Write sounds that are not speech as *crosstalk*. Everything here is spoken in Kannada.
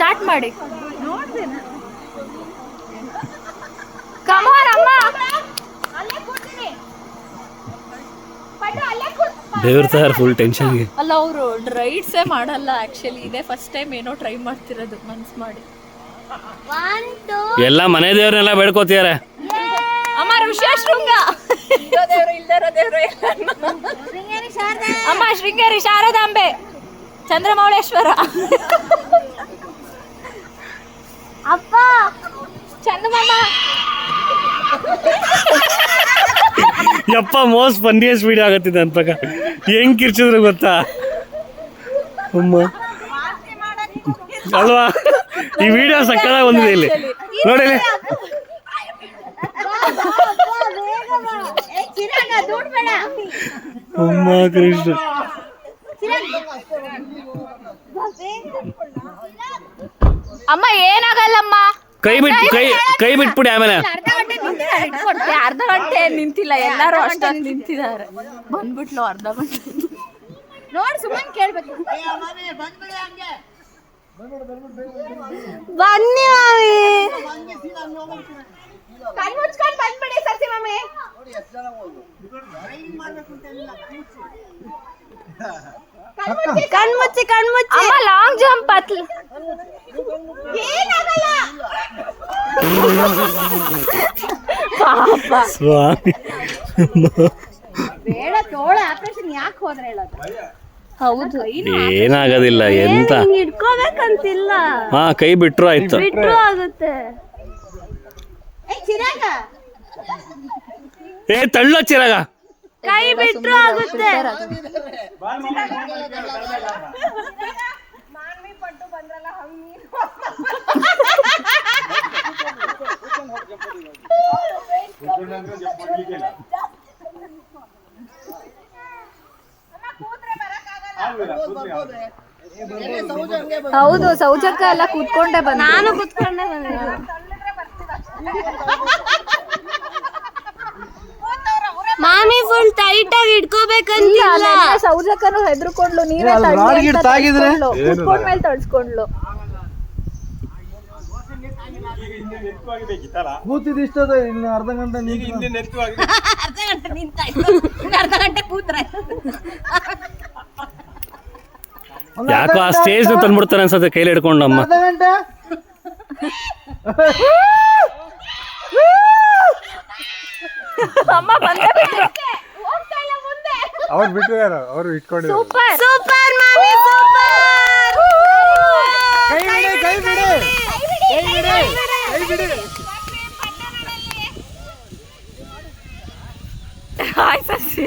ಸ್ಟಾರ್ಟ್ ಮಾಡಿ. ದೇವ್ರ ತರ ಫುಲ್ ಟೆನ್ಷನ್ಗೆ ಅಲ್ಲ ಅವರು ರೈಡ್ಸೇ ಮಾಡಲ್ಲ ಆಕ್ಚುಲಿ ಇದೇ ಫಸ್ಟ್ ಟೈಮ್ ಏನೋ ಟ್ರೈ ಮಾಡ್ತಿರೋದು ಮನ್ಸ್ ಮಾಡಿ. ಎಲ್ಲ ಮನೆ ದೇವ್ರನ್ನೆಲ್ಲ ಬೇಡ್ಕೋತಿದಾರೆ. ಅಮ್ಮ ಋಷ್ಯಶೃಂಗ ಶೃಂಗ. ದೇವ್ರು ಇಲ್ದಿರೋ ದೇವ್ರು ಅಮ್ಮ ಶೃಂಗೇರಿ ಶಾರದಾಂಬೆ. ಚಂದ್ರಮೌಳೇಶ್ವರ. ಯಪ್ಪ ಮೋಸ್ಟ್ ಫನ್ನಿಯಸ್ಟ್ ವಿಡಿಯೋ ಆಗತ್ತಿದೆ ಪ್ರಕಾರ. ಹೆಂಗ್ ಕಿರ್ಚಿದ್ರು ಗೊತ್ತಾ? ಅಮ್ಮ. ಅಲ್ವಾ? ಈ ವಿಡಿಯೋ ಸಕ್ಕತ್ತಾಗಿ ಬಂದಿದೆ ಇಲ್ಲಿ. ನೋಡಿ. ಅಮ್ಮ ಕೃಷ್ಣ. ಅಮ್ಮ ಏನಾಗಲ್ಲಮ್ಮ? ಕೈ ಬಿಟ್ಟು ಕೈ ಕೈ ಬಿಟ್ಬಿಡಿ ಆಮೇಲೆ. ಇಟ್ಕೊಡ್ತೆ ಅರ್ಧ ಗಂಟೆ ನಿಂತಿಲ್ಲ ಎಲ್ಲರೂ ಅಷ್ಟೊಂದು ನಿಂತಿದ್ದಾರೆ. ಬಂದ್ಬಿಟ್ಲು ಅರ್ಧ ಗಂಟೆ. ನೋಡ್ ಸುಮ್ಮನೆ ಕೇಳ್ಬೇಕು. ಬನ್ನಿ ಮಾಮಿ. ಮುಚ್ಕೊಂಡ್ ಬಂದ್ಬಿಡಿ ಸರ್ಸಿ ಮಾಮಿ. ಕಣ್ಮುಚ್ಚಿ ಕಣ್ ಮುಚ್ಚಿ. ಅಮ್ಮ ಲಾಂಗ್ ಜಂಪ್ ಹತ್ಲಿ ಏನಾಗಲ್ಲ. *laughs* ಪಾಪ. ಸ್ವಾಮಿ. ಬೇಡ ತೋಳ ಆಪರೇಷನ್ ಯಾಕೆ ಹೋದ್ರೆ ಹೇಳೋದು? ಹೌದು. ಏನಾಗೋದಿಲ್ಲ ಎಂತ? ಇಟ್ಕೋಬೇಕಂತಿಲ್ಲ ಹಾ ಕೈ ಬಿಟ್ರು ಆಯ್ತು. ಬಿಟ್ರು ಆಗುತ್ತೆ. ಏ ತಳ್ಳೋ ಚಿರಾಗ. ಕೈ ಬಿಟ್ರು ಆಗುತ್ತೆ. *laughs* ಹೌದು ಸೌಜಕ್ಕ ಎಲ್ಲ ಕೂತ್ಕೊಂಡೆ ಬಂದ. ನಾನು ಕೂತ್ಕೊಂಡೆ ಬಂದ. ಮಾಮಿ ಫುಲ್ ಟೈಟ್ ಆಗಿ ಇಟ್ಕೋಬೇಕಂತ ಸೌಜಕ್ಕನು ಹೆದರ್ಕೊಂಡ್ಲು ನೀವೇ ತಡ್ಸ್ಕೊಂಡ್ಲು ಮೇಲೆ ರಾಡ್ ಗಿಡ್ ಅಂತ ತಾಗಿದ್ರೆ? ತಳ್ಸ್ಕೊಂಡ್ಲು. ಕುತ್ಕೊಂಡ್ ಮೇಲೆ ತಡ್ಸ್ಕೊಂಡ್ಲು ಕೂತಿದ್ದು ಇಷ್ಟದ ಇನ್ನು ಅರ್ಧ ಗಂಟೆ ನಿಂತ *laughs* ಅರ್ಧ ಗಂಟೆ ಕೂತ್ರ. ಯಾಕೋ ಆ ಸ್ಟೇಜ್ನ ತಂದ್ಬಿಡ್ತಾರೆ ಅನ್ಸತ್ತೆ ಕೈಲಿ ಹಿಡ್ಕೊಂಡು ಅಮ್ಮ ಅರ್ಧ ಗಂಟೆ? ಅಮ್ಮ ಬಂದೇ ಬಿಟ್ರು. ಅವ್ರು ಬಿಟ್ಟಿದ್ದಾರೆ ಅವ್ರು ಇಟ್ಕೊಂಡಿದ್ದಾರೆ. ಸೂಪರ್ ಸೂಪರ್ ಸೂಪರ್ ಹಾಯ್ ಸಸಿ